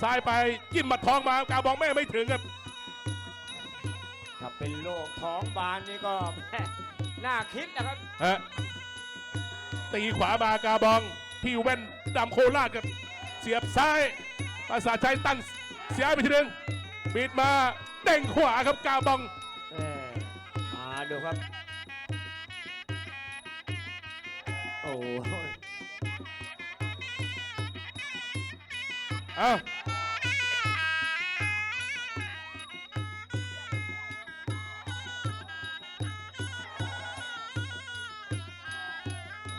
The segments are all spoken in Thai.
ซ้ายไปจิ้มหมัดทองมากาบองแม่ไม่ถึงครับ ถ้าเป็นโรคท้องบานนี่ก็แม่น่าคิดนะครับฮะตีขวามากาบองพี่แว่นดำโคราชครับเสียบซ้ายภาษาชัยตั้งเสียไปทีหนึงบิดมาเด้งขวาครับกาบองแม่มาดูครับ โอ้ยอ้าว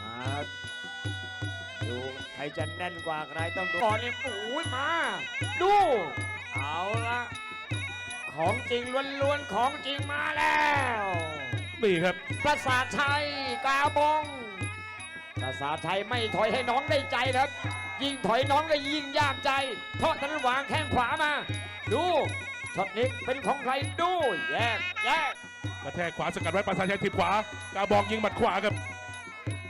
มาดูใครจะแน่นกว่าใครต้องดูก่อนนี่โอ้ยมา ดู เอาละของจริงล้วนๆ ของจริงมาแล้วนี่ครับประสาทชัยกาบองประสาทชัยไม่ถอยให้น้องได้ใจครับ ยิ่งถอยน้องก็ยิ่งยากใจ เพราะท่านวางแข้งขวามา ดูช็อตนี้เป็นของใครดูแยกแยกกระแทกขวาสกัดไว้ภาษาชัยถีบขวากาบองยิงหมัดขวาครับ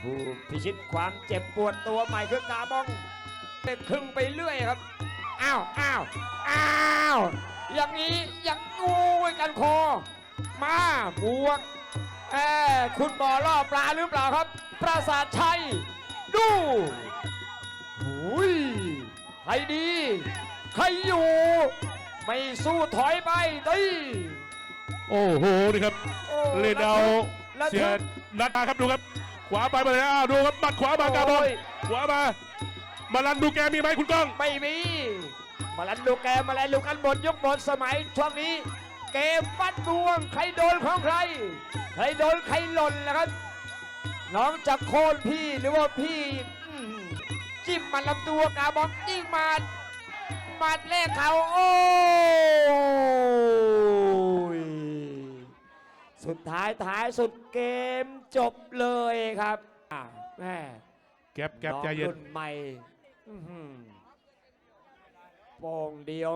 ผู้พิชิตความเจ็บปวดตัวใหม่คือกาบองเป็นครึ่งไปเรื่อยครับอ้าวอ้าวอ้าวอย่างนี้อย่างงูกันคอ มาบวกแอบคุณบอล่อปลาหรือเปล่าครับ ปราสาทชัยดู หุยใครดี ใครอยู่ ไม่สู้ถอยไปตีโอ้โหนี่ครับโอ้เล่นเอาระทึก เสียนัดมาครับดูครับ ขวาไปมาเลยอ้าวดูครับหมัดขวามากาบองโอ้ย ขวามามาลันดูแกมีไหมคุณก้อง ไม่มี มาลันดูแกมาลันดูกันหมดยกหมดสมัยช่วงนี้ เกมปัดดวง ใครโดนของใคร ใครโดนใครหล่นนะครับ น้องจะโค่นพี่หรือว่าพี่อืม จิ้มมันลำตัวกาบอมจิ้งมาดมาดเลขเขาโอ้ยสุดท้ายท้ายสุดเกมจบเลยครับอะแม่แก็บแก็บใจเย็น รุ่นใหม่อื้อหือโป่งเดียว